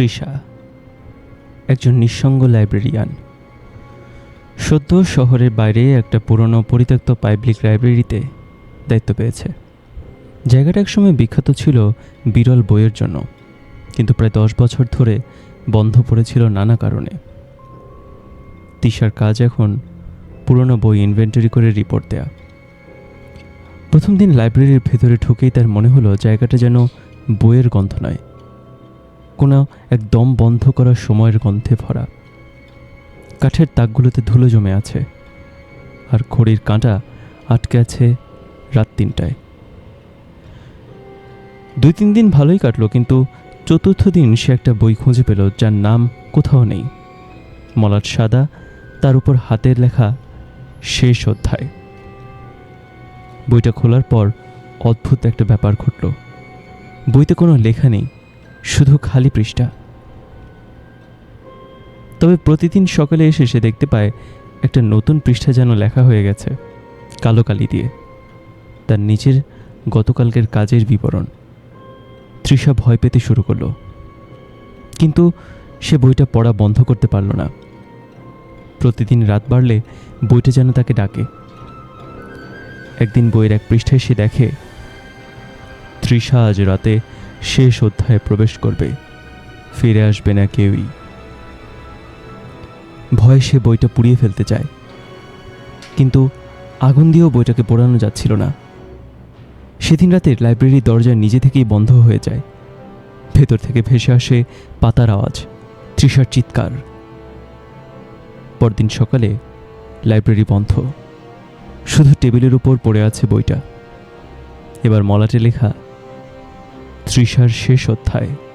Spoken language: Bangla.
তৃষা একজন নিঃসঙ্গ লাইব্রেরিয়ান। সদ্য শহরের বাইরে একটা পুরনো পরিত্যক্ত পাবলিক লাইব্রেরিতে দায়িত্ব পেয়েছে। জায়গাটা একসময় বিখ্যাত ছিল বিরল বইয়ের জন্য, কিন্তু প্রায় দশ বছর ধরে বন্ধ পড়েছিল নানা কারণে। তিশার কাজ এখন পুরনো বই ইনভেন্টরি করে রিপোর্ট দেয়া। প্রথম দিন লাইব্রেরির ভেতরে ঢুকেই তার মনে হলো, জায়গাটা যেন বইয়ের গন্ধ নয়। কোনো একদম বন্ধ করার সময়ের গন্ধে ভরা। কাঠের তাকগুলোতে ধুলো জমে আছে, আর ঘড়ির কাঁটা আটকে আছে রাত তিনটায়। দুই তিন দিন ভালোই কাটলো, কিন্তু চতুর্থ দিন সে একটা বই খুঁজে পেল, যার নাম কোথাও নেই। মলাট সাদা, তার উপর হাতের লেখা শেষ অধ্যায়। বইটা খোলার পর অদ্ভুত একটা ব্যাপার ঘটল। বইতে কোনো লেখা নেই। শুধু খালি পৃষ্ঠা। তবে প্রতিদিন সকালে এসে সে দেখতে পায়, একটা নতুন পৃষ্ঠা যেন লেখা হয়ে গেছে, কালো কালি দিয়ে। তার নিজের গতকালকের কাজের বিবরণ। তৃষা ভয় পেতে শুরু করল। কিন্তু সে বইটা পড়া বন্ধ করতে পারল না। প্রতিদিন রাত বাড়লে বইটা যেন তাকে ডাকে। একদিন বইয়ের এক পৃষ্ঠায় সে দেখে, তৃষা আজ রাতে শেষ অধ্যায়ে প্রবেশ করবে। ফিরে আসবে না কেউই। ভয়ে সে বইটা পুড়িয়ে ফেলতে চায়। কিন্তু আগুন দিয়েও বইটাকে পোড়ানো যাচ্ছিল না। সেদিন রাতে লাইব্রেরির দরজা নিজে থেকেই বন্ধ হয়ে যায়। ভেতর থেকে ভেসে আসে পাতার আওয়াজ, তৃষার চিৎকার। পরদিন সকালে লাইব্রেরি বন্ধ। শুধু টেবিলের উপর পড়ে আছে বইটা। এবার মলাটে লেখা তৃষার শেষ অধ্যায়।